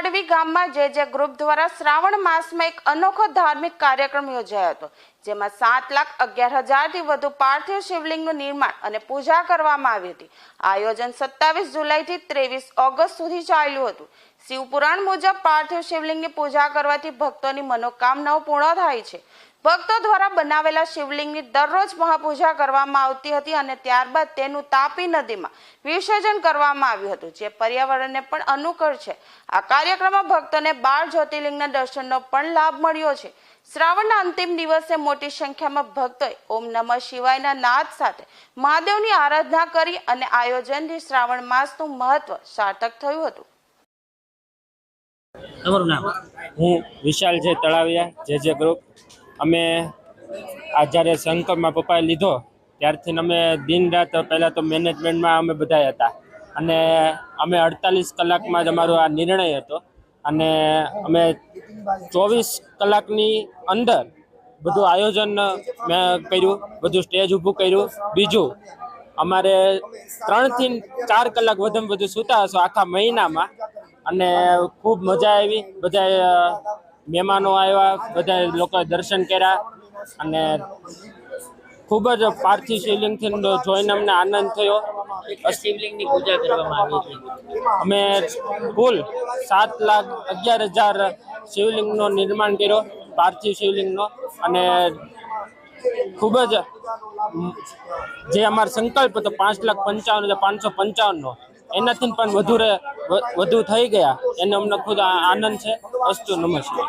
જે ગ્રુપ દ્વારા શ્રાવણ માસમાં એક અનોખો ધાર્મિક કાર્યક્રમ યોજાયો હતો, જેમાં સાત લાખ અગિયાર હજારથી વધુ પાર્થિવ શિવલિંગનું નિર્માણ અને પૂજા કરવામાં આવી હતી. આયોજન સત્તાવીસ જુલાઈથી ત્રેવીસ ઓગસ્ટ સુધી ચાલ્યું હતું. શિવપુરાણ મુજબ પાર્થિવ શિવલિંગની પૂજા કરવાથી ભક્તોની મનોકામનાઓ પૂર્ણ થાય છે. ભક્તો દ્વારા બનાવેલા શિવલિંગની દરરોજ મહાપૂજા કરવામાં આવતી હતી અને ત્યારબાદ તેનું તાપી નદીમાં વિસર્જન કરવામાં આવ્યું હતું જે પર્યાવરણને પણ અનુકૂળ છે. આ કાર્યક્રમમાં ભક્તોને બાર જ્યોતિર્લિંગના દર્શનનો પણ લાભ મળ્યો છે. શ્રાવણના અંતિમ દિવસે મોટી સંખ્યામાં ભક્તોએ ઓમ નમઃ શિવાયના નાદ સાથે મહાદેવની આરાધના કરી અને આયોજનથી શ્રાવણ માસનું મહત્વ સાર્થક થયું હતું. તમારું નામ? હું વિશાલ જે તળાવિયા જે જે ગ્રુપ અમે આ જ્યારે શંકરમાં પપ્પાએ લીધો, ત્યારથી અમે દિન રાત પહેલાં તો મેનેજમેન્ટમાં અમે બધા હતા. અને અમે અડતાલીસ કલાકમાં જ અમારો આ નિર્ણય હતો. અને અમે ચોવીસ કલાકની અંદર બધું આયોજન મેં કર્યું, બધું સ્ટેજ ઊભું કર્યું. બીજું, અમારે ત્રણથી ચાર કલાક વધુમાં વધુ સૂતા હશો આખા મહિનામાં. અને ખૂબ મજા આવી બધા મહેમાનો આવ્યા બધા લોકોએ દર્શન કર્યા અને ખૂબ જ પાર્થિવ શિવલિંગથી જોઈને અમને આનંદ થયો. શિવલિંગની પૂજા કરવામાં આવી હતી. અમે કુલ સાત લાખ અગિયાર હજાર શિવલિંગનો નિર્માણ કર્યો પાર્થિવ શિવલિંગનો. અને ખૂબ જ જે અમારો સંકલ્પ હતો પાંચ લાખ પંચાવન હજાર પાંચસો પંચાવનનો. એનાથી પણ વધુ વધુ થઈ ગયા. એને અમને ખુદ આનંદ છે અસ્તુ નમસ્કાર